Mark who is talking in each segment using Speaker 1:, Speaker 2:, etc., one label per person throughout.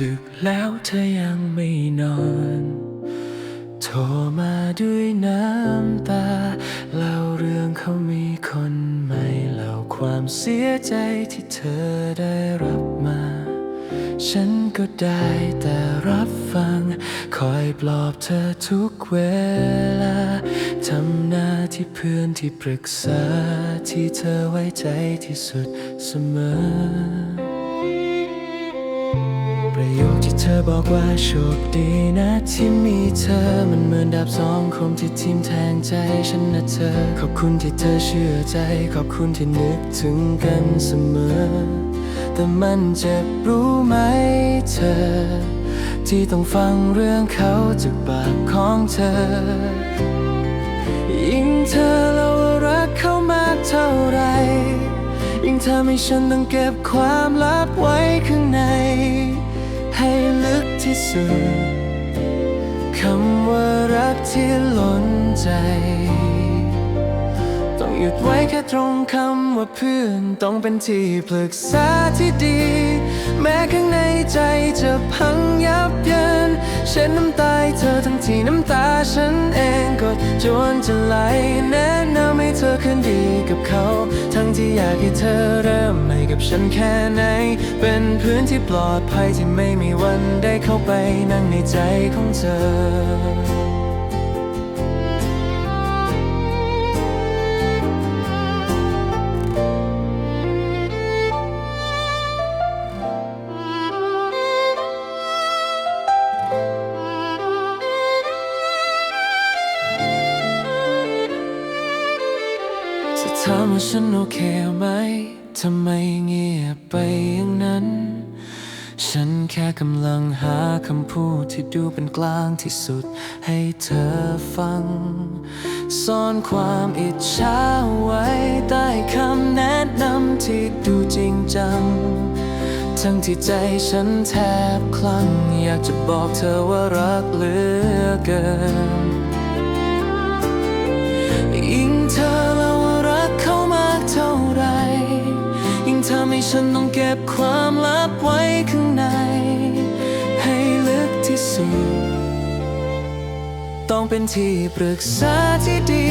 Speaker 1: ดึกแล้วเธอยังไม่นอน โทรมาด้วยน้ำตาเล่าเรื่องเขามีคนใหม่เล่าความเสียใจที่เธอได้รับมา ฉันก็ได้แต่รับฟัง คอยปลอบเธอทุกเวลาทำหน้าที่เพื่อนที่ปรึกษาที่เธอไว้ใจที่สุดเสมอ ธอบอกว่าโชคดีนะที่มีเธอ มันเหมือนดาบสองคมที่ทิ่มแทงใจฉันนะเธอ ขอบคุณที่เธอเชื่อใจ ขอบคุณที่นึกถึงกันเสมอ แต่มันเจ็บรู้ไหมเธอ ที่ต้องฟังเรื่องเขาจากปากของเธอ ยิ่งเธอเล่าว่ารักเขามากเท่าไร ยิ่งทำให้ฉันต้องเก็บความลับไว้ข้างใน ให้ลึกที่สุดคำว่ารักที่ล้นใจ ต้องหยุดไว้แค่ตรงคำว่าเพื่อนต้องเป็นที่ปรึกษาที่ดี แม้ข้างในใจจะพังยับเยินเช็ดน้ำตาเธอทั้งที่น้ำตาฉันเองก็จวนจะไหลแนะนำให้เธอคืนดีกับเขา ที่อยากให้เธอเริ่มใหม่กับฉันแค่ไหน เป็นพื้นที่ปลอดภัยที่ไม่มีวันได้เข้าไปนั่งในใจของเธอ ถามว่าฉันโอเคไหมทำไมเงียบไปอย่างนั้น ฉันแค่กำลังหาคำพูดที่ดูเป็นกลางที่สุดให้เธอฟัง ซ่อนความอิจฉาไว้ใต้คำแนะนำที่ดูจริงจัง ทั้งที่ใจฉันแทบคลั่ง อยากจะบอกเธอว่ารักเหลือเกินยิ่งเธอเล่า ฉันต้องเก็บความลับไว้ข้างใน ให้ลึกที่สุด ต้องเป็นที่ปรึกษาที่ดี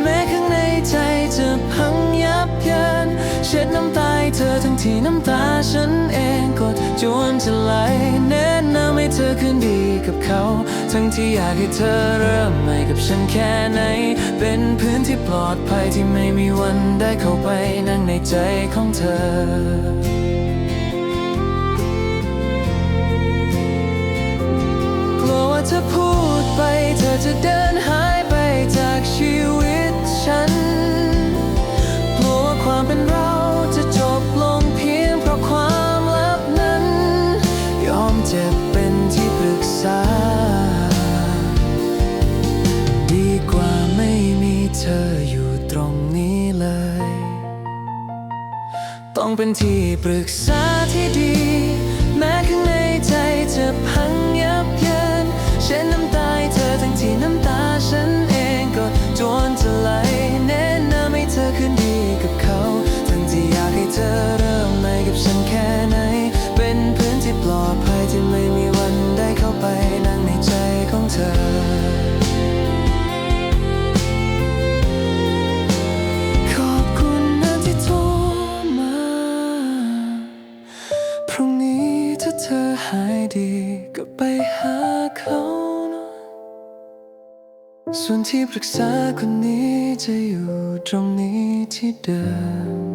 Speaker 1: แม้ข้างในใจจะพังยับเยิน เช็ดน้ำตาเธอทั้งที่น้ำตาฉันเทั้งที่อยากให้เธอเริ่มใหม่กับฉันแค่ไหน เป็นพื้นที่ปลอดภัยที่ไม่มีวันได้เข้าไปนั่งในใจของเธอกลัวว่าเธอพูดไปเธอจะเดินหา เป็นที่ปรึกษาที่ดี ส่วนที่ปรึกษาคนนี้จะอยู่ตรงนี้ที่เดิม